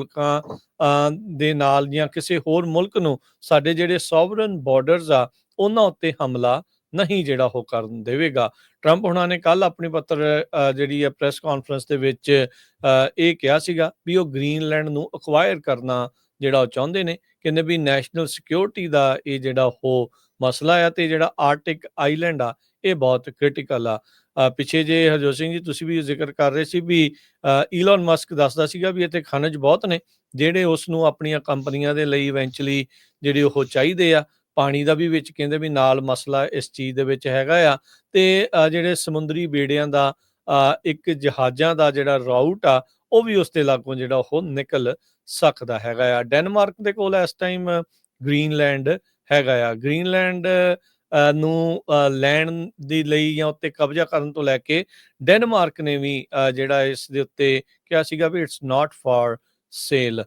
ਮੁਲਕਾਂ ਦੇ ਨਾਲ ਜਾਂ ਕਿਸੇ ਹੋਰ ਮੁਲਕ ਨੂੰ ਸਾਡੇ ਜਿਹੜੇ ਸੋਵਰਨ ਬਾਰਡਰਸ ਆ ਉਹਨਾਂ ਉੱਤੇ ਹਮਲਾ ਨਹੀਂ ਜਿਹੜਾ ਉਹ ਕਰਨ ਦੇਵੇਗਾ। ਟਰੰਪ ਹੁਣਾਂ ਨੇ ਕੱਲ ਆਪਣੀ ਪੱਤਰ ਜਿਹੜੀ ਹੈ ਪ੍ਰੈਸ ਕਾਨਫਰੰਸ ਦੇ ਵਿੱਚ ਅ, ਇਹ ਕਿਹਾ ਸੀਗਾ ਵੀ ਉਹ ਗ੍ਰੀਨਲੈਂਡ ਨੂੰ ਅਕਵਾਇਰ ਕਰਨਾ ਜਿਹੜਾ ਉਹ ਚਾਹੁੰਦੇ ਨੇ। ਕਹਿੰਦੇ ਵੀ ਨੈਸ਼ਨਲ ਸਿਕਿਉਰਿਟੀ ਦਾ ਇਹ ਜਿਹੜਾ ਉਹ ਮਸਲਾ ਆ ਤੇ ਜਿਹੜਾ ਆਰਟਿਕ ਆਈਲੈਂਡ ਆ ਇਹ ਬਹੁਤ ਕ੍ਰਿਟੀਕਲ ਆ। ਪਿੱਛੇ ਜੇ ਹਰਜੋਤ ਸਿੰਘ ਜੀ ਤੁਸੀਂ ਵੀ ਜ਼ਿਕਰ ਕਰ ਰਹੇ ਸੀ ਵੀ ਈਲਨ ਮਸਕ ਦੱਸਦਾ ਸੀਗਾ ਵੀ ਇੱਥੇ ਖਣਿਜ ਬਹੁਤ ਨੇ ਜਿਹੜੇ ਉਸ ਨੂੰ ਆਪਣੀਆਂ ਕੰਪਨੀਆਂ ਦੇ ਲਈ ਇਵੈਂਚੁਅਲੀ ਜਿਹੜੇ ਉਹ ਚਾਹੀਦੇ ਆ ਪਾਣੀ ਦਾ ਵੀ ਵਿੱਚ ਕਹਿੰਦੇ ਵੀ ਨਾਲ ਮਸਲਾ ਇਸ ਚੀਜ਼ ਦੇ ਵਿੱਚ ਹੈਗਾ ਆ ਤੇ ਜਿਹੜੇ ਸਮੁੰਦਰੀ ਬੇੜਿਆਂ ਦਾ ਅ, ਇੱਕ ਜਹਾਜ਼ਾਂ ਦਾ ਜਿਹੜਾ ਰਾਊਟ ਆ ਉਹ ਵੀ ਉਸ ਦੇ ਲਾਗੋਂ ਜਿਹੜਾ ਉਹ ਨਿਕਲ ਸਕਦਾ ਹੈਗਾ ਆ। ਡੈਨਮਾਰਕ ਦੇ ਕੋਲ ਇਸ ਟਾਈਮ ਗ੍ਰੀਨਲੈਂਡ ਹੈਗਾ ਆ। ਗ੍ਰੀਨਲੈਂਡ ਨੂੰ ਲੈਣ ਦੇ ਲਈ ਜਾਂ ਉੱਤੇ ਕਬਜ਼ਾ ਕਰਨ ਤੋਂ ਲੈ ਕੇ ਡੈਨਮਾਰਕ ਨੇ ਵੀ ਜਿਹੜਾ ਇਸ ਦੇ ਉੱਤੇ ਕਿਹਾ ਸੀਗਾ ਵੀ it's not for sale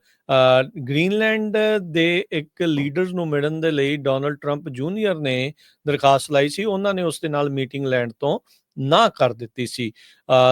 Greenland ਦੇ ਇੱਕ ਲੀਡਰਸ ਨੂੰ ਮਿਲਣ ਦੇ ਲਈ ਡੋਨਲਡ ਟਰੰਪ ਜੂਨੀਅਰ ਨੇ ਦਰਖਾਸਤ ਲਾਈ ਸੀ, ਉਹਨਾਂ ਨੇ ਉਸ ਦੇ ਨਾਲ ਮੀਟਿੰਗ ਲੈਣ ਤੋਂ ਨਾ ਕਰ ਦਿੱਤੀ ਸੀ।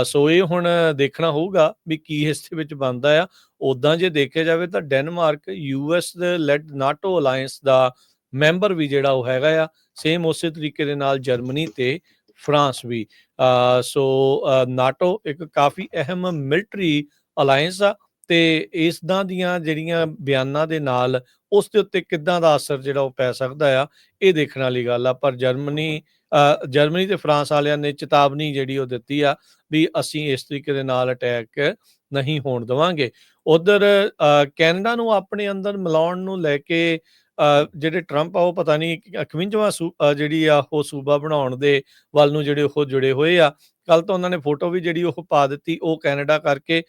ਸੋ ਇਹ ਹੁਣ ਦੇਖਣਾ ਹੋਊਗਾ ਵੀ ਕੀ ਇਸ ਦੇ ਵਿੱਚ ਬਣਦਾ ਆ। ਉਦਾਂ ਜੇ ਦੇਖਿਆ ਜਾਵੇ ਤਾਂ ਡੈਨਮਾਰਕ ਯੂਐਸ ਦੇ ਲੈਡ ਨਾਟੋ ਅਲਾਈਅੰਸ ਦਾ ਮੈਂਬਰ ਵੀ ਜਿਹੜਾ ਉਹ ਹੈਗਾ ਆ ਸੇਮ ਉਸੇ ਤਰੀਕੇ ਦੇ ਨਾਲ ਜਰਮਨੀ ਤੇ ਫਰਾਂਸ ਵੀ। ਅ, ਸੋ ਨਾਟੋ ਇੱਕ ਕਾਫੀ ਅਹਿਮ ਮਿਲਟਰੀ ਅਲਾਈਅੰਸ ਆ ਤੇ ਇਸ ਦਾ ਦੀਆਂ ਜਿਹੜੀਆਂ ਬਿਆਨਾਂ ਦੇ ਨਾਲ ਉਸ ਦੇ ਉੱਤੇ ਕਿੱਦਾਂ ਦਾ ਅਸਰ ਜਿਹੜਾ ਉਹ ਪੈ ਸਕਦਾ ਆ ਇਹ ਦੇਖਣ ਵਾਲੀ ਗੱਲ ਆ। ਪਰ ਜਰਮਨੀ ਅ, ਜਰਮਨੀ ਤੇ ਫਰਾਂਸ ਵਾਲਿਆਂ ਨੇ ਚੇਤਾਵਨੀ ਜਿਹੜੀ ਉਹ ਦਿੱਤੀ ਆ ਵੀ ਅਸੀਂ ਇਸ ਤਰੀਕੇ ਦੇ ਨਾਲ ਅਟੈਕ ਨਹੀਂ ਹੋਣ ਦੇਵਾਂਗੇ। ਉਧਰ ਕੈਨੇਡਾ ਨੂੰ ਆਪਣੇ ਅੰਦਰ ਮਿਲਾਉਣ ਨੂੰ ਲੈ ਕੇ ਅ, ਜਿਹੜੇ ਟਰੰਪ ਆ ਉਹ ਪਤਾ ਨਹੀਂ 51ਵਾਂ ਸੂ- ਜਿਹੜੀ ਆ ਉਹ ਸੂਬਾ ਬਣਾਉਣ ਦੇ ਵੱਲ ਨੂੰ ਜਿਹੜੇ ਉਹ ਜੁੜੇ ਹੋਏ ਆ। ਕੱਲ ਤਾਂ ਉਹਨਾਂ ਨੇ ਫੋਟੋ ਵੀ ਜਿਹੜੀ ਉਹ ਪਾ ਦਿੱਤੀ ਉਹ ਕੈਨੇਡਾ ਕਰਕੇ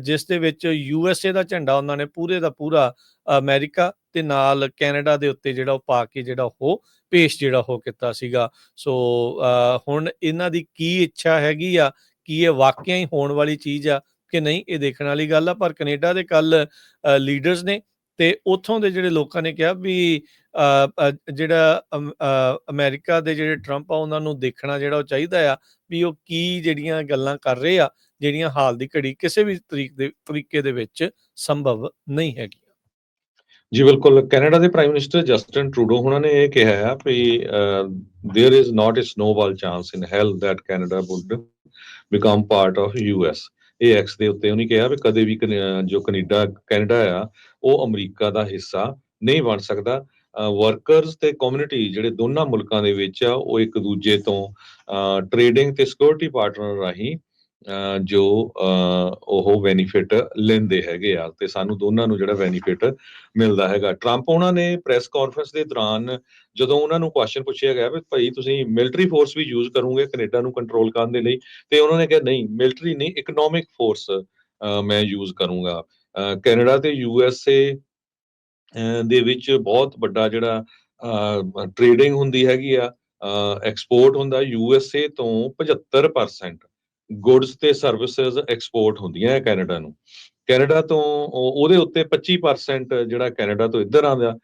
ਜਿਸ ਦੇ ਵਿੱਚ ਯੂ ਐੱਸ ਏ ਦਾ ਝੰਡਾ ਉਹਨਾਂ ਨੇ ਪੂਰੇ ਦਾ ਪੂਰਾ ਅਮਰੀਕਾ ਤੇ ਨਾਲ ਕੈਨੇਡਾ ਦੇ ਉੱਤੇ ਜਿਹੜਾ ਉਹ ਪਾ ਕੇ ਜਿਹੜਾ ਉਹ ਪੇਸ਼ ਜਿਹੜਾ ਉਹ ਕੀਤਾ ਸੀਗਾ। ਸੋ ਹੁਣ ਇਹਨਾਂ ਦੀ ਕੀ ਇੱਛਾ ਹੈਗੀ ਆ ਕੀ ਇਹ ਵਾਕਿਆ ਹੀ ਹੋਣ ਵਾਲੀ ਚੀਜ਼ ਆ ਕਿ ਨਹੀਂ ਇਹ ਦੇਖਣ ਵਾਲੀ ਗੱਲ ਆ। ਪਰ ਕੈਨੇਡਾ ਦੇ ਕੱਲ ਲੀਡਰਸ ਨੇ ਤੇ ਉੱਥੋਂ ਦੇ ਜਿਹੜੇ ਲੋਕਾਂ ਨੇ ਕਿਹਾ ਵੀ ਅ, ਅ, ਜਿਹੜਾ ਅਮ- ਅ, ਅਮਰੀਕਾ ਦੇ ਜਿਹੜੇ ਟਰੰਪ ਆ ਉਹਨਾਂ ਨੂੰ ਦੇਖਣਾ ਜਿਹੜਾ ਉਹ ਚਾਹੀਦਾ ਆ ਵੀ ਉਹ ਕੀ ਜਿਹੜੀਆਂ ਗੱਲਾਂ ਕਰ ਰਹੇ ਆ ਜਿਹੜੀਆਂ ਹਾਲ ਦੀ ਘੜੀ ਕਿਸੇ ਵੀ ਤਰੀਕ ਦੇ ਤਰੀਕੇ ਦੇ ਵਿੱਚ ਸੰਭਵ ਨਹੀਂ ਹੈਗੀਆਂ ਜੀ ਬਿਲਕੁਲ ਕੈਨੇਡਾ ਦੇ ਪ੍ਰਾਈਮ ਮਿਨਿਸਟਰ ਜਸਟਿਨ ਟਰੂਡੋ ਉਹਨਾਂ ਨੇ ਇਹ ਕਿਹਾ ਹੈ ਵੀ there is not a snowball chance in hell that Canada would become part of US ਇਹ ਐਕਸ ਦੇ ਉੱਤੇ ਉਹਨੇ ਕਿਹਾ ਵੀ ਕਦੇ ਵੀ ਕਨੇ- ਜੋ ਕੈਨੇਡਾ ਕੈਨੇਡਾ ਆ, ਉਹ ਅਮਰੀਕਾ ਦਾ ਹਿੱਸਾ ਨਹੀਂ ਬਣ ਸਕਦਾ। ਵਰਕਰਸ ਤੇ ਕਮਿਊਨਿਟੀ ਜਿਹੜੇ ਦੋਨਾਂ ਮੁਲਕਾਂ ਦੇ ਵਿੱਚ ਆ, ਉਹ ਇੱਕ ਦੂਜੇ ਤੋਂ ਟ੍ਰੇਡਿੰਗ ਤੇ ਸਿਕਿਉਰਿਟੀ ਪਾਰਟਨਰ ਰਾਹੀਂ ਜੋ ਉਹ ਬੈਨੀਫਿਟ ਲੈਂਦੇ ਹੈਗੇ ਆ ਤੇ ਸਾਨੂੰ ਦੋਨਾਂ ਨੂੰ ਜਿਹੜਾ ਬੈਨੀਫਿਟ ਮਿਲਦਾ ਹੈਗਾ। ਟਰੰਪ ਉਹਨਾਂ ਨੇ ਪ੍ਰੈਸ ਕਾਨਫਰੰਸ ਦੇ ਦੌਰਾਨ ਜਦੋਂ ਉਹਨਾਂ ਨੂੰ ਕੁਐਸਚਨ ਪੁੱਛਿਆ ਗਿਆ ਵੀ ਭਾਈ ਤੁਸੀਂ ਮਿਲਟਰੀ ਫੋਰਸ ਵੀ ਯੂਜ਼ ਕਰੋਗੇ ਕੈਨੇਡਾ ਨੂੰ ਕੰਟਰੋਲ ਕਰਨ ਦੇ ਲਈ, ਤੇ ਉਹਨਾਂ ਨੇ ਕਿਹਾ ਨਹੀਂ ਮਿਲਟਰੀ ਨਹੀਂ ਇਕਨੋਮਿਕ ਫੋਰਸ ਮੈਂ ਯੂਜ਼ ਕਰੂੰਗਾ। ਕੈਨੇਡਾ ਤੇ ਯੂ ਐਸ ਏ ਦੇ ਵਿੱਚ ਬਹੁਤ ਵੱਡਾ ਜਿਹੜਾ ਟ੍ਰੇਡਿੰਗ ਹੁੰਦੀ ਹੈਗੀ ਆ ਐਕਸਪੋਰਟ ਹੁੰਦਾ ਯੂ ਐਸ ਏ ਤੋਂ 75% ਗੁੱਡਸ ਤੇ ਸਰਵਿਸਿਜ਼ ਐਕਸਪੋਰਟ ਹੁੰਦੀਆਂ ਹੈ ਕੈਨੇਡਾ ਨੂੰ। ਕੈਨੇਡਾ ਤੋਂ ਉਹਦੇ ਉੱਤੇ 25% ਜਿਹੜਾ ਕੈਨੇਡਾ ਤੋਂ ਇੱਧਰ ਆਉਂਦਾ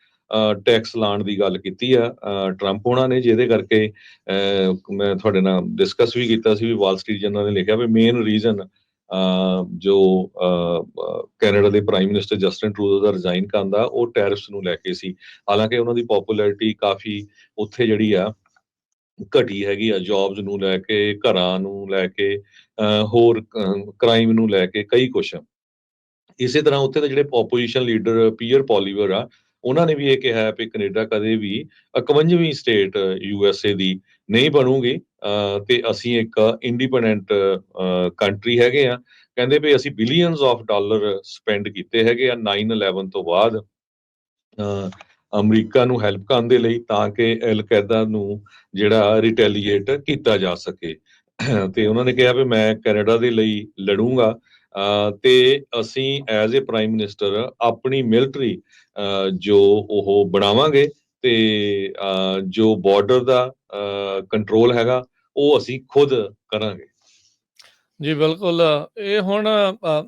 ਟੈਕਸ ਲਾਣ ਦੀ ਗੱਲ ਕੀਤੀ ਆ ਟਰੰਪ ਉਹਨਾਂ ਨੇ, ਜਿਹਦੇ ਕਰਕੇ ਮੈਂ ਤੁਹਾਡੇ ਨਾਲ ਡਿਸਕਸ ਵੀ ਕੀਤਾ ਸੀ ਵੀ ਵਾਲ ਸਟਰੀਟ ਜਰਨਲ ਨੇ ਲਿਖਿਆ ਵੀ ਮੇਨ ਰੀਜ਼ਨ ਜੋ ਕੈਨੇਡਾ ਦੇ ਪ੍ਰਾਈਮ ਮਿਨਿਸਟਰ ਜਸਟਿਨ ਟਰੂਡੋ ਦਾ ਰਿਜ਼ਾਈਨ ਕਰਨ ਦਾ, ਉਹ ਟੈਰਿਫਸ ਨੂੰ ਲੈ ਕੇ ਸੀ। ਹਾਲਾਂਕਿ ਉਹਨਾਂ ਦੀ ਪਪੂਲੈਰਿਟੀ ਕਾਫੀ ਉੱਥੇ ਜਿਹੜੀ ਆ ਘਟੀ ਹੈਗੀ ਆ ਜੌਬਸ ਨੂੰ ਲੈ ਕੇ ਘਰਾਂ ਨੂੰ ਲੈ ਕੇ ਹੋਰ ਕ੍ਰਾਈਮ ਨੂੰ ਲੈ ਕੇ ਕਈ ਕੁਛ। ਇਸੇ ਤਰ੍ਹਾਂ ਉੱਥੇ ਦੇ ਜਿਹੜੇ ਆਪੋਜੀਸ਼ਨ ਲੀਡਰ ਪੀਅਰ ਪੋਲੀਵਰ ਆ ਉਹਨਾਂ ਨੇ ਵੀ ਇਹ ਕਿਹਾ ਹੈ ਕਿ ਕੈਨੇਡਾ ਕਦੇ ਵੀ 51ਵੀਂ ਸਟੇਟ ਯੂਐਸਏ ਦੀ ਨਹੀਂ ਬਣੂਗੀ। ਅਹ, ਤੇ ਅਸੀਂ ਇੱਕ ਇੰਡੀਪੈਂਡੈਂਟ ਕੰਟਰੀ ਹੈਗੇ ਆ। ਕਹਿੰਦੇ ਵੀ ਅਸੀਂ ਬਿਲੀਅਨਸ ਆਫ ਡਾਲਰ ਸਪੈਂਡ ਕੀਤੇ ਹੈਗੇ ਆ 9/11 ਤੋਂ ਬਾਅਦ। ਅਹ, ਅਮਰੀਕਾ ਨੂੰ ਹੈਲਪ ਕਰਨ ਦੇ ਲਈ ਤਾਂ ਕਿ ਅਲ ਨੂੰ ਜਿਹੜਾ ਰਿਟੈਲੀਏਟ ਕੀਤਾ ਜਾ ਸਕੇ। ਤੇ ਉਹਨਾਂ ਨੇ ਕਿਹਾ ਵੀ ਮੈਂ ਕੈਨੇਡਾ ਦੇ ਲਈ ਲੜੂੰਗਾ। ਤੇ ਅਸੀਂ ਐਜ਼ ਅ ਪ੍ਰਾਈਮ ਮਿਨਿਸਟਰ ਆਪਣੀ ਮਿਲਟਰੀ ਜੋ ਉਹ ਬਣਾਵਾਂਗੇ ਤੇ ਜੋ ਬਾਰਡਰ ਦਾ ਕੰਟਰੋਲ ਹੈਗਾ, ਉਹ ਅਸੀਂ ਖੁਦ ਕਰਾਂਗੇ। ਜੀ, ਬਿਲਕੁਲ। ਇਹ ਹੁਣ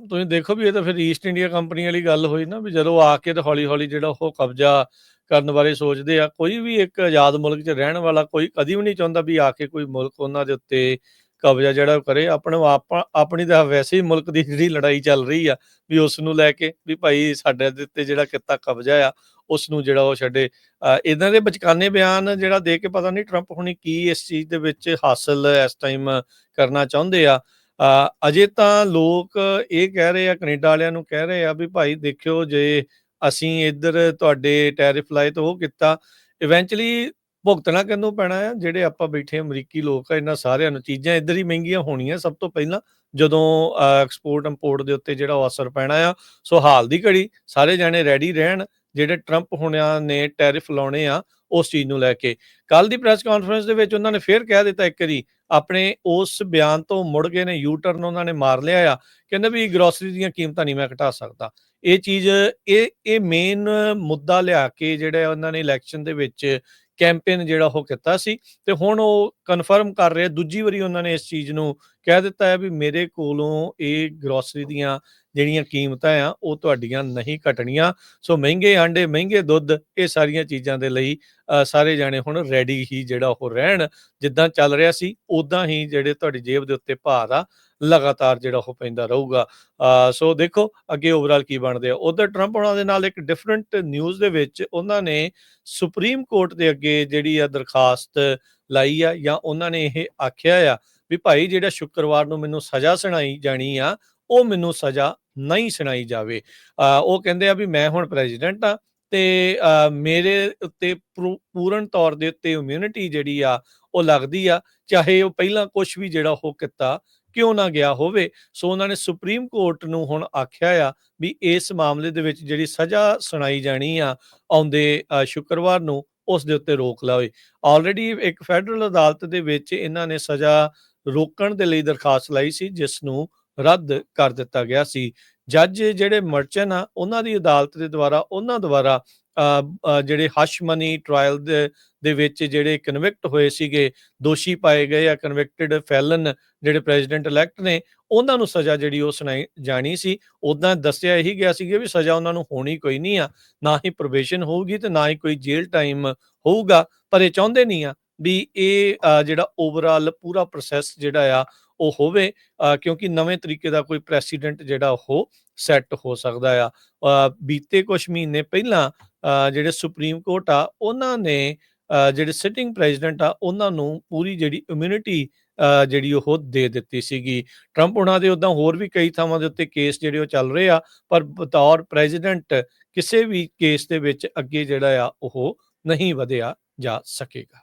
ਤੁਸੀਂ ਦੇਖੋ ਵੀ ਇਹ ਤਾਂ ਫਿਰ ਈਸਟ ਇੰਡੀਆ ਕੰਪਨੀ ਵਾਲੀ ਗੱਲ ਹੋਈ ਨਾ, ਵੀ ਜਦੋਂ ਆ ਕੇ ਤਾਂ ਹੌਲੀ ਹੌਲੀ ਜਿਹੜਾ ਉਹ ਕਬਜ਼ਾ ਕਰਨ ਬਾਰੇ ਸੋਚਦੇ ਆ ਕੋਈ ਵੀ ਇੱਕ ਆਜ਼ਾਦ ਮੁਲਕ 'ਚ ਰਹਿਣ ਵਾਲਾ ਕੋਈ ਕਦੀ ਵੀ ਨਹੀਂ ਚਾਹੁੰਦਾ ਵੀ ਆ ਕੇ ਕੋਈ ਮੁਲਕ ਉਹਨਾਂ ਦੇ ਉੱਤੇ ਕਬਜ਼ਾ ਜਿਹੜਾ ਉਹ ਕਰੇ। ਆਪਣੇ ਆਪਾਂ ਆਪਣੀ ਤਾਂ ਵੈਸੇ ਹੀ ਮੁਲਕ ਦੀ ਜਿਹੜੀ ਲੜਾਈ ਚੱਲ ਰਹੀ ਆ ਵੀ ਉਸ ਨੂੰ ਲੈ ਕੇ ਵੀ ਭਾਈ ਸਾਡੇ ਦੇ ਉੱਤੇ ਜਿਹੜਾ ਕਿੱਤਾ ਕਬਜ਼ਾ ਆ ਉਸ ਨੂੰ ਜਿਹੜਾ ਉਹ ਛੱਡੇ। ਅ, ਇਹਨਾਂ ਦੇ ਬਚਕਾਨੇ ਬਿਆਨ ਜਿਹੜਾ ਦੇ ਕੇ ਪਤਾ ਨਹੀਂ ਟਰੰਪ ਹੁਣੀ ਕੀ ਇਸ ਚੀਜ਼ ਦੇ ਵਿੱਚ ਹਾਸਲ ਇਸ ਟਾਈਮ ਕਰਨਾ ਚਾਹੁੰਦੇ ਆ। ਅਜੇ ਤਾਂ ਲੋਕ ਇਹ ਕਹਿ ਰਹੇ ਆ ਕੈਨੇਡਾ ਵਾਲਿਆਂ ਨੂੰ ਕਹਿ ਰਹੇ ਆ ਵੀ ਭਾਈ ਦੇਖਿਓ ਜੇ ਅਸੀਂ ਇੱਧਰ ਤੁਹਾਡੇ ਟੈਰਿਫ ਲਾਏ ਤਾਂ ਉਹ ਕੀਤਾ। ਇਵੈਂਚੁਅਲੀ ਭੁਗਤਣਾ ਕਿਹਨੂੰ ਪੈਣਾ ਆ? ਜਿਹੜੇ ਆਪਾਂ ਬੈਠੇ ਅਮਰੀਕੀ ਲੋਕ ਆ, ਇਹਨਾਂ ਸਾਰਿਆਂ ਨੂੰ ਚੀਜ਼ਾਂ ਇੱਧਰ ਹੀ ਮਹਿੰਗੀਆਂ ਹੋਣੀਆਂ ਸਭ ਤੋਂ ਪਹਿਲਾਂ, ਜਦੋਂ ਐਕਸਪੋਰਟ ਇੰਪੋਰਟ ਦੇ ਉੱਤੇ ਜਿਹੜਾ ਉਹ ਅਸਰ ਪੈਣਾ ਆ। ਸੋ ਹਾਲ ਦੀ ਘੜੀ, ਸਾਰੇ ਜਾਣੇ ਰੈਡੀ ਰਹਿਣ, ਜਿਹੜੇ ਟਰੰਪ ਹੁਣਿਆਂ ਨੇ ਟੈਰਿਫ ਲਾਉਣੇ ਆ, ਉਸ ਚੀਜ਼ ਨੂੰ ਲੈ ਕੇ। ਕੱਲ ਦੀ ਪ੍ਰੈਸ ਕਾਨਫਰੰਸ ਦੇ ਵਿੱਚ ਉਹਨਾਂ ਨੇ ਫੇਰ ਕਹਿ ਦਿੱਤਾ ਇੱਕ ਵਾਰੀ, ਆਪਣੇ ਉਸ ਬਿਆਨ ਤੋਂ ਮੁੜ ਗਏ ਨੇ ਯੂ ਟਰਨ ਉਹਨਾਂ ਨੇ ਮਾਰ ਲਿਆ ਆ। ਕਹਿੰਦੇ ਵੀ ਗਰੋਸਰੀ ਦੀਆਂ ਕੀਮਤਾਂ ਨਹੀਂ ਮੈਂ ਘਟਾ ਸਕਦਾ। ਇਹ ਚੀਜ਼, ਇਹ ਇਹ ਮੇਨ ਮੁੱਦਾ ਲਿਆ ਕੇ ਜਿਹੜਾ ਉਹਨਾਂ ਨੇ ਇਲੈਕਸ਼ਨ ਦੇ ਵਿੱਚ ਕੈਂਪੇਨ ਜਿਹੜਾ ਉਹ ਕੀਤਾ ਸੀ ਤੇ ਹੁਣ ਉਹ ਕਨਫਰਮ ਕਰ ਰਿਹਾ ਦੂਜੀ ਵਾਰੀ ਉਹਨਾਂ ਨੇ ਇਸ ਚੀਜ਼ ਨੂੰ ਕਹਿ ਦਿੱਤਾ ਹੈ ਵੀ ਮੇਰੇ ਕੋਲੋਂ ਇਹ ਗਰੋਸਰੀ ਦੀਆਂ ਜਿਹੜੀਆਂ ਕੀਮਤਾਂ ਆ, ਉਹ ਤੁਹਾਡੀਆਂ ਨਹੀਂ ਘਟਣੀਆਂ। ਸੋ ਮਹਿੰਗੇ ਆਂਡੇ, ਮਹਿੰਗੇ ਦੁੱਧ, ਇਹ ਸਾਰੀਆਂ ਚੀਜ਼ਾਂ ਦੇ ਲਈ ਸਾਰੇ ਜਾਣੇ ਹੁਣ ਰੈਡੀ ਹੀ ਜਿਹੜਾ ਉਹ ਰਹਿਣ। ਜਿੱਦਾਂ ਚੱਲ ਰਿਹਾ ਸੀ ਉਦਾਂ ਹੀ ਜਿਹੜੇ ਤੁਹਾਡੀ ਜੇਬ ਦੇ ਉੱਤੇ ਭਾਰ ਆ ਲਗਾਤਾਰ ਜਿਹੜਾ ਉਹ ਪੈਂਦਾ ਰਹੂਗਾ। ਸੋ ਦੇਖੋ ਅੱਗੇ ਓਵਰਆਲ ਕੀ ਬਣਦੇ ਆ। ਉਧਰ ਟਰੰਪ ਉਹਨਾਂ ਦੇ ਨਾਲ ਇੱਕ ਡਿਫਰੈਂਟ ਨਿਊਜ਼ ਦੇ ਵਿੱਚ ਉਹਨਾਂ ਨੇ ਸੁਪਰੀਮ ਕੋਰਟ ਦੇ ਅੱਗੇ ਜਿਹੜੀ ਆ ਦਰਖਾਸਤ ਲਾਈ ਆ ਜਾਂ ਉਹਨਾਂ ਨੇ ਇਹ ਆਖਿਆ ਆ ਵੀ ਭਾਈ ਜਿਹੜਾ ਸ਼ੁੱਕਰਵਾਰ ਨੂੰ ਮੈਨੂੰ ਸਜ਼ਾ ਸੁਣਾਈ ਜਾਣੀ ਆ ਉਹ ਮੈਨੂੰ ਸਜ਼ਾ ਨਹੀਂ ਸੁਣਾਈ ਜਾਵੇ। ਉਹ ਕਹਿੰਦੇ ਆ ਵੀ ਮੈਂ ਹੁਣ ਪ੍ਰੈਜ਼ੀਡੈਂਟ ਆ ਤੇ ਮੇਰੇ ਉੱਤੇ ਪੂਰਨ ਤੌਰ ਦੇ ਉੱਤੇ ਇਮਿਊਨਿਟੀ ਜਿਹੜੀ ਆ ਉਹ ਲੱਗਦੀ ਆ ਚਾਹੇ ਉਹ ਪਹਿਲਾਂ ਕੁਝ ਵੀ ਜਿਹੜਾ ਉਹ ਕੀਤਾ ਕਿਉਂ ਨਾ ਗਿਆ ਹੋਵੇ। ਸੋ ਉਹਨਾਂ ਨੇ ਸੁਪਰੀਮ ਕੋਰਟ ਨੂੰ ਹੁਣ ਆਖਿਆ ਆ ਵੀ ਇਸ ਮਾਮਲੇ ਦੇ ਵਿੱਚ ਜਿਹੜੀ ਸਜ਼ਾ ਸੁਣਾਈ ਜਾਣੀ ਆ ਆਉਂਦੇ ਅ, ਸ਼ੁੱਕਰਵਾਰ ਨੂੰ ਉਸ ਦੇ ਉੱਤੇ ਰੋਕ ਲਾਵੇ ਆਲਰੇਡੀ ਇੱਕ ਫੈਡਰਲ ਅਦਾਲਤ ਦੇ ਵਿੱਚ ਇਹਨਾਂ ਨੇ ਸਜ਼ਾ ਰੋਕਣ ਦੇ ਲਈ ਦਰਖਾਸਤ ਲਾਈ ਸੀ ਜਿਸ ਨੂੰ ਰੱਦ ਕਰ ਦਿੱਤਾ ਗਿਆ ਸੀ। ਜੱਜ ਜਿਹੜੇ ਮਰਚਨ ਆ ਉਹਨਾਂ ਦੀ ਅਦਾਲਤ ਦੇ ਦੁਆਰਾ ਉਹਨਾਂ ਦੁਆਰਾ ਅ, ਅ, ਜਿਹੜੇ ਹਸ਼ਮਨੀ ਟ੍ਰਾਇਲ ਦੇ ਦੇ ਵਿੱਚ ਜਿਹੜੇ ਕਨਵਿਕਟ ਹੋਏ ਸੀਗੇ ਦੋਸ਼ੀ ਪਾਏ ਗਏ ਆ ਕਨਵਿਕਟਡ ਫੈਲਨ ਜਿਹੜੇ ਪ੍ਰੈਜ਼ੀਡੈਂਟ ਇਲੈਕਟ ਨੇ ਉਹਨਾਂ ਨੂੰ ਸਜ਼ਾ ਜਿਹੜੀ ਉਹ ਸੁਣਾਈ ਜਾਣੀ ਸੀ। ਉਦਾਂ ਦੱਸਿਆ ਇਹੀ ਗਿਆ ਸੀ ਵੀ ਸਜ਼ਾ ਉਹਨਾਂ ਨੂੰ ਹੋਣੀ ਕੋਈ ਨਹੀਂ ਆ ਨਾ ਹੀ ਪ੍ਰੋਬੇਸ਼ਨ ਹੋਊਗੀ ਤੇ ਨਾ ਹੀ ਕੋਈ ਜੇਲ੍ਹ ਟਾਈਮ ਹੋਊਗਾ ਪਰ ਇਹ ਚਾਹੁੰਦੇ ਨਹੀਂ ਆ ਵੀ ਇਹ ਜਿਹੜਾ ਓਵਰਆਲ ਪੂਰਾ ਪ੍ਰੋਸੈਸ ਜਿਹੜਾ ਆ, ਉਹ ਹੋਵੇ ਕਿਉਂਕਿ ਨਵੇਂ ਤਰੀਕੇ ਦਾ ਕੋਈ ਪ੍ਰੈਸੀਡੈਂਟ ਜਿਹੜਾ ਉਹ ਸੈੱਟ ਹੋ ਸਕਦਾ ਆ। ਬੀਤੇ ਕੁਝ ਮਹੀਨੇ ਪਹਿਲਾਂ ਜਿਹੜੇ ਸੁਪਰੀਮ ਕੋਰਟ ਆ, ਉਹਨਾਂ ਨੇ ਜਿਹੜੇ ਸਿਟਿੰਗ ਪ੍ਰੈਜ਼ੀਡੈਂਟ ਆ, ਉਹਨਾਂ ਨੂੰ ਪੂਰੀ ਜਿਹੜੀ ਇਮਿਊਨਿਟੀ ਜਿਹੜੀ ਉਹ ਦੇ ਦਿੱਤੀ ਸੀਗੀ। ਟਰੰਪ ਉਹਨਾਂ ਦੇ ਉਦਾਂ ਹੋਰ ਵੀ ਕਈ ਥਾਵਾਂ ਦੇ ਉੱਤੇ ਕੇਸ ਜਿਹੜੇ ਉਹ ਚੱਲ ਰਹੇ ਆ, ਪਰ ਬਤੌਰ ਪ੍ਰੈਜ਼ੀਡੈਂਟ ਕਿਸੇ ਵੀ ਕੇਸ ਦੇ ਵਿੱਚ ਅੱਗੇ ਜਿਹੜਾ ਆ, ਉਹ ਨਹੀਂ ਵਧਿਆ ਜਾ ਸਕੇਗਾ।